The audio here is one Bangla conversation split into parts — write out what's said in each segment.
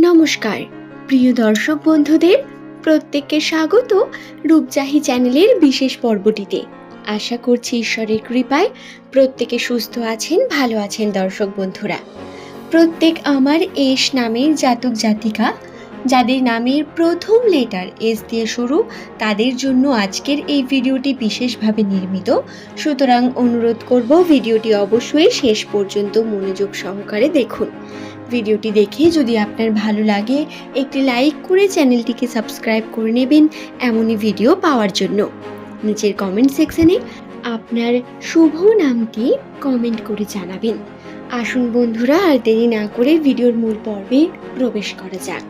নমস্কার। প্রিয় দর্শক বন্ধুদের, প্রত্যেককে স্বাগত রূপজাহি চ্যানেলের বিশেষ পর্বটিতে। আশা করছি ঈশ্বরের কৃপায় প্রত্যেকে সুস্থ আছেন, ভালো আছেন দর্শক বন্ধুরা। প্রত্যেক আমার এস নামের জাতক জাতিকা, যাদের নামের প্রথম লেটার এস দিয়ে শুরু, তাদের জন্য আজকের এই ভিডিওটি বিশেষভাবে নির্মিত। সুতরাং অনুরোধ করব ভিডিওটি অবশ্যই শেষ পর্যন্ত মনোযোগ সহকারে দেখুন। ভিডিওটি দেখে যদি আপনার ভালো লাগে, একটি লাইক করে চ্যানেলটিকে সাবস্ক্রাইব করে নেবেন এমনই ভিডিও পাওয়ার জন্য। নিচের কমেন্ট সেকশনে আপনার শুভ নামটি কমেন্ট করে জানাবেন। আসুন বন্ধুরা, আর দেরি না করে ভিডিওর মূল পর্বে প্রবেশ করা যাক।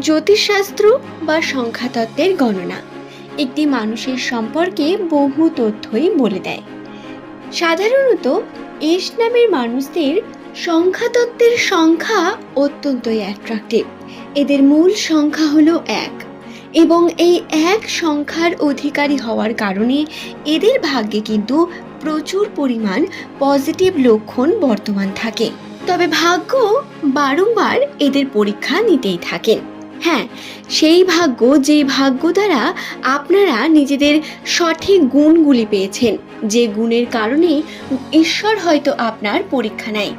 জ্যোতিষশাস্ত্র বা সংখ্যাতত্ত্বের গণনা। একটি মানুষের সম্পর্কে বহু তথ্যই বলে দেয়। সাধারণত এস নামের মানুষদের সংখ্যাতত্ত্বের সংখ্যা অত্যন্তই অ্যাট্রাকটিভ এদের মূল সংখ্যা হলো এক। এবং এই এক সংখ্যার অধিকারী হওয়ার কারণে এদের ভাগ্যে কিন্তু প্রচুর পরিমাণ পজিটিভ লক্ষণ বর্তমান থাকে। তবে ভাগ্য বারংবার এদের পরীক্ষা নিতেই থাকেন। হ্যাঁ সেই ভাগ্য যেই ভাগ্য দ্বারা আপনারা নিজেদের সঠিক গুণগুলি পেয়েছেন, যে গুণের কারণে ঈশ্বর হয়তো আপনার পরীক্ষা নেয়।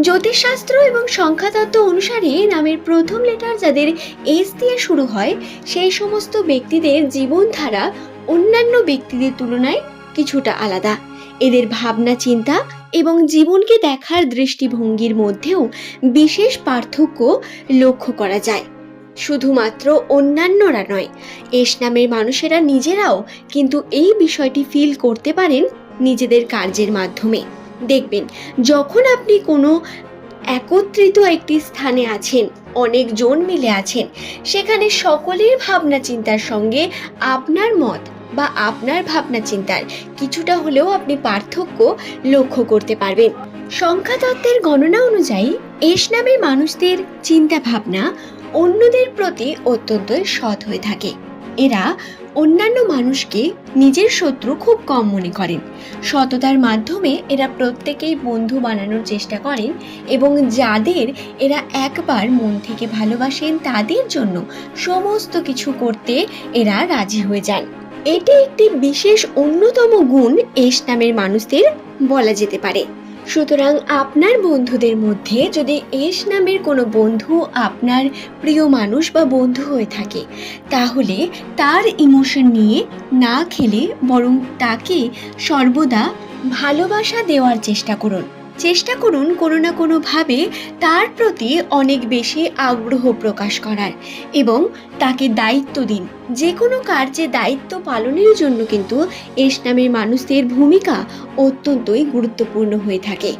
জ্যোতিষশাস্ত্র এবং সংখ্যাতত্ত্ব অনুসারে নামের প্রথম লেটার যাদের এস দিয়ে শুরু হয়, সেই সমস্ত ব্যক্তিদের জীবনধারা অন্যান্য ব্যক্তিদের তুলনায় কিছুটা আলাদা। এদের ভাবনা, চিন্তা এবং জীবনকে দেখার দৃষ্টিভঙ্গির মধ্যেও বিশেষ পার্থক্য লক্ষ্য করা যায়। শুধুমাত্র অন্যান্যরা নয়, এস নামের মানুষেরা নিজেরাও কিন্তু এই বিষয়টি ফিল করতে পারেন নিজেদের কার্যের মাধ্যমে। দেখবেন। যখন আপনি কোনো একত্রিত একটি স্থানে আছেন, অনেকজন মিলে আছেন, সেখানে সকলের ভাবনা চিন্তার সঙ্গে আপনার মত বা আপনার ভাবনা চিন্তার কিছুটা হলেও আপনি পার্থক্য লক্ষ্য করতে পারবেন। সংখ্যাতত্ত্বের গণনা অনুযায়ী, এস নামের মানুষদের চিন্তা ভাবনা অন্যদের প্রতি অত্যন্ত সৎ হয়ে থাকে। এরা অন্যান্য মানুষকে নিজের শত্রু খুব কম মনে করেন। সততার মাধ্যমে এরা প্রত্যেকেই বন্ধু বানানোর চেষ্টা করেন এবং যাদের এরা একবার মন থেকে ভালোবাসেন তাদের জন্য সমস্ত কিছু করতে এরা রাজি হয়ে যান। এটি একটি বিশেষ অন্যতম গুণ এস নামের মানুষদের বলা যেতে পারে। সুতরাং আপনার বন্ধুদের মধ্যে যদি এস নামের কোনো বন্ধু আপনার প্রিয় মানুষ বা বন্ধু হয়ে থাকে, তাহলে তার ইমোশন নিয়ে না খেলে বরং তাকে সর্বদা ভালোবাসা দেওয়ার চেষ্টা করুন। চেষ্টা করুন কোনো না কোনোভাবে তার প্রতি অনেক বেশি আগ্রহ প্রকাশ করার এবং তাকে দায়িত্ব দিন। যে কোনো কার্যে দায়িত্ব পালনের জন্য কিন্তু এস নামের মানুষদের ভূমিকা অত্যন্তই গুরুত্বপূর্ণ হয়ে থাকে।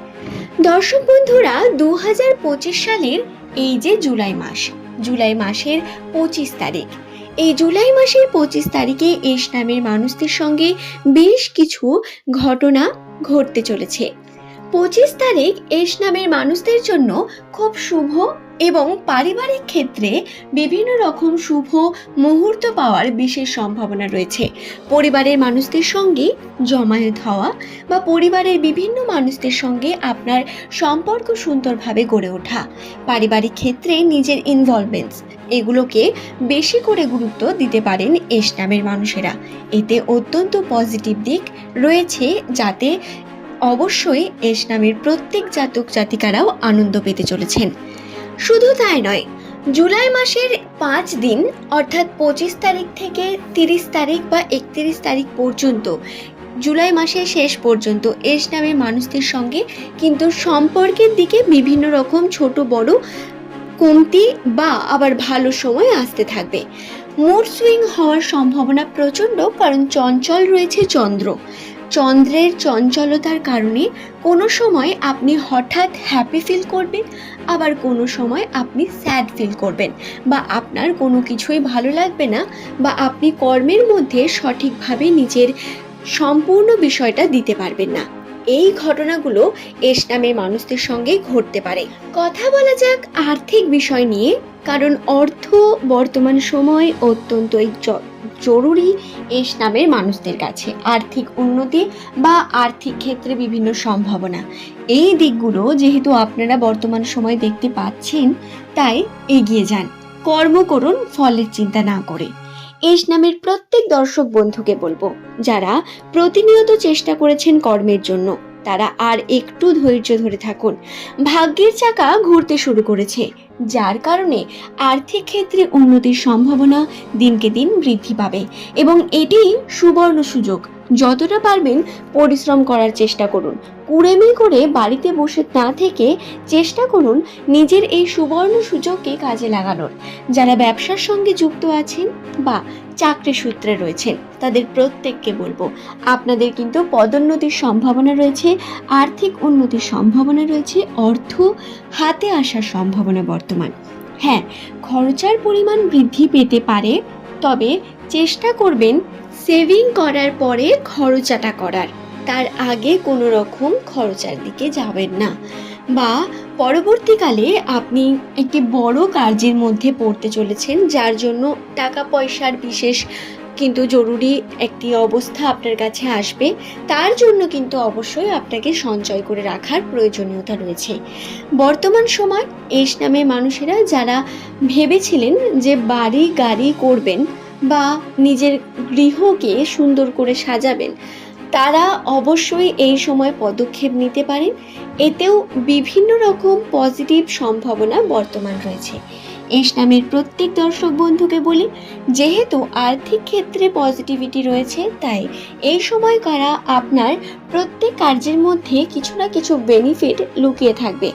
দর্শক বন্ধুরা দু হাজার পঁচিশ সালের এই যে জুলাই মাস, জুলাই মাসের পঁচিশ তারিখ, এই জুলাই মাসের পঁচিশ তারিখে এস নামের মানুষদের সঙ্গে বেশ কিছু ঘটনা ঘটতে চলেছে। পঁচিশ তারিখ এস নামের মানুষদের জন্য খুব শুভ এবং পারিবারিক ক্ষেত্রে বিভিন্ন রকম শুভ মুহূর্ত পাওয়ার বিশেষ সম্ভাবনা রয়েছে। পরিবারের মানুষদের সঙ্গে জমায়েত হওয়া বা পরিবারের বিভিন্ন মানুষদের সঙ্গে আপনার সম্পর্ক সুন্দরভাবে গড়ে ওঠা, পারিবারিক ক্ষেত্রে নিজের ইনভলভমেন্টস এগুলোকে বেশি করে গুরুত্ব দিতে পারেন এস নামের মানুষেরা। এতে অত্যন্ত পজিটিভ দিক রয়েছে যাতে অবশ্যই এস নামের প্রত্যেক জাতক জাতিকারাও আনন্দ পেতে চলেছেন। শুধু তাই নয়, জুলাই মাসের পাঁচ দিন, অর্থাৎ পঁচিশ তারিখ থেকে তিরিশ তারিখ বা একত্রিশ তারিখ পর্যন্ত, জুলাই মাসের শেষ পর্যন্ত এস নামের মানুষদের সঙ্গে কিন্তু সম্পর্কের দিকে বিভিন্ন রকম ছোট বড় কমতি বা আবার ভালো সময় আসতে থাকবে। মুড সুইং হওয়ার সম্ভাবনা প্রচণ্ড, কারণ চঞ্চল রয়েছে চন্দ্র। চন্দ্রের চঞ্চলতার কারণে কোনো সময় আপনি হঠাৎ হ্যাপি ফিল করবেন, আবার কোনো সময় আপনি স্যাড ফিল করবেন বা আপনার কোনো কিছুই ভালো লাগবে না বা আপনি কর্মের মধ্যে সঠিকভাবে নিজের সম্পূর্ণ বিষয়টা দিতে পারবেন না। এই ঘটনাগুলো এস নামের মানুষদের সঙ্গে ঘটতে পারে। কথা বলা যাক আর্থিক বিষয় নিয়ে। কারণ অর্থ বর্তমান সময় অত্যন্তই জরুরি এস নামের মানুষদের কাছে। আর্থিক উন্নতি বা আর্থিক ক্ষেত্রে বিভিন্ন সম্ভাবনা। এই দিকগুলো যেহেতু আপনারা বর্তমান সময় দেখতে পাচ্ছেন, তাই এগিয়ে যান। কর্ম করুন, ফলের চিন্তা না করে। এস নামের প্রত্যেক দর্শক বন্ধুকে বলব, যারা প্রতিনিয়ত চেষ্টা করেছেন কর্মের জন্য তারা আর একটু ধৈর্য ধরে থাকুন। ভাগ্যের চাকা ঘুরতে শুরু করেছে, যার কারণে আর্থিক ক্ষেত্রে উন্নতির সম্ভাবনা দিনকে দিন বৃদ্ধি পাবে এবং এটি সুবর্ণ সুযোগ। যতটা পারবেন পরিশ্রম করার চেষ্টা করুন। কুড়েমি করে বাড়িতে বসে না থেকে চেষ্টা করুন নিজের এই সুবর্ণ সুযোগকে কাজে লাগানোর। যারা ব্যবসার সঙ্গে যুক্ত আছেন বা চাকরি সূত্রে রয়েছেন, তাদের প্রত্যেককে বলব, আপনাদের কিন্তু পদোন্নতির সম্ভাবনা রয়েছে, আর্থিক উন্নতির সম্ভাবনা রয়েছে, অর্থ হাতে আসার সম্ভাবনা বর্তমান। হ্যাঁ খরচার পরিমাণ বৃদ্ধি পেতে পারে, তবে চেষ্টা করবেন সেভিং করার পরে খরচাটা করার। তার আগে কোনো রকম খরচার দিকে যাবেন না। বা পরবর্তীকালে আপনি একটি বড় কার্যের মধ্যে পড়তে চলেছেন, যার জন্য টাকা পয়সার বিশেষ কিন্তু জরুরি একটি অবস্থা আপনার কাছে আসবে, তার জন্য কিন্তু অবশ্যই আপনাকে সঞ্চয় করে রাখার প্রয়োজনীয়তা রয়েছে। বর্তমান সময় এস নামে মানুষেরা যারা ভেবেছিলেন যে বাড়ি গাড়ি করবেন বা নিজের গৃহকে সুন্দর করে সাজাবেন। তারা অবশ্যই এই সময় পদক্ষেপ নিতে পারেন। এতেও বিভিন্ন রকম পজিটিভ সম্ভাবনা বর্তমান রয়েছে। এস নামের প্রত্যেক দর্শক বন্ধুকে বলি, যেহেতু আর্থিক ক্ষেত্রে পজিটিভিটি রয়েছে, তাই এই সময় করা আপনার প্রত্যেক কার্যের মধ্যে কিছু না কিছু বেনিফিট লুকিয়ে থাকবে।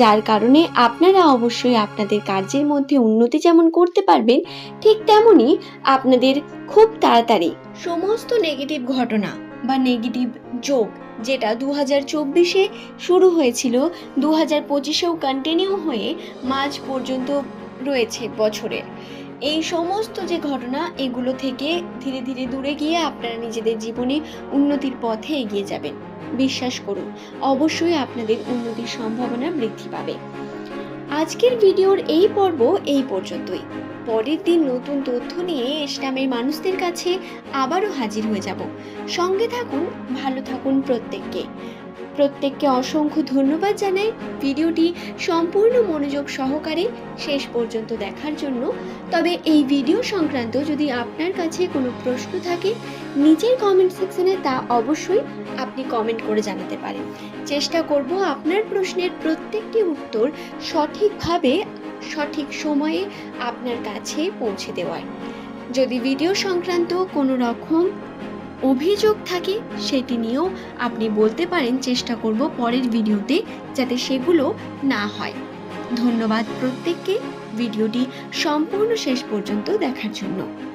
যার কারণে আপনারা অবশ্যই আপনাদের কার্যের মধ্যে উন্নতি যেমন করতে পারবেন, ঠিক তেমনই আপনাদের খুব তাড়াতাড়ি সমস্ত নেগেটিভ ঘটনা বা নেগেটিভ যোগ, যেটা দু হাজার চব্বিশে শুরু হয়েছিল দু হাজার পঁচিশেও কন্টিনিউ হয়ে মাঝ পর্যন্ত রয়েছে বছরের এই সমস্ত যে ঘটনা, এগুলো থেকে ধীরে ধীরে দূরে গিয়ে আপনারা নিজেদের জীবনে উন্নতির পথে এগিয়ে যাবেন। বিশ্বাস করুন, অবশ্যই আপনাদের উন্নতির সম্ভাবনা বৃদ্ধি পাবে। আজকের ভিডিওর এই পর্ব এই পর্যন্তই। পরের দিন নতুন তথ্য নিয়ে ইসলামের মানুষদের কাছে আবারও হাজির হয়ে যাব। সঙ্গে থাকুন, ভালো থাকুন প্রত্যেককে। প্রত্যেককে অসংখ্য ধন্যবাদ জানাই। ভিডিওটি সম্পূর্ণ মনোযোগ সহকারে শেষ পর্যন্ত দেখার জন্য। তবে এই ভিডিও সংক্রান্ত যদি আপনার কাছে কোনো প্রশ্ন থাকে, নিচের কমেন্ট সেকশনে তা অবশ্যই আপনি কমেন্ট করে জানাতে পারেন। চেষ্টা করব আপনার প্রশ্নের প্রত্যেকটি উত্তর সঠিকভাবে, সঠিক সময়ে আপনার কাছে পৌঁছে দেওয়ার। যদি ভিডিও সংক্রান্ত কোনো রকম অভিযোগ থাকে, সেটি নিয়েও আপনি বলতে পারেন চেষ্টা করব পরের ভিডিওতে যাতে সেগুলো না হয়। ধন্যবাদ প্রত্যেককে, ভিডিওটি সম্পূর্ণ শেষ পর্যন্ত দেখার জন্য।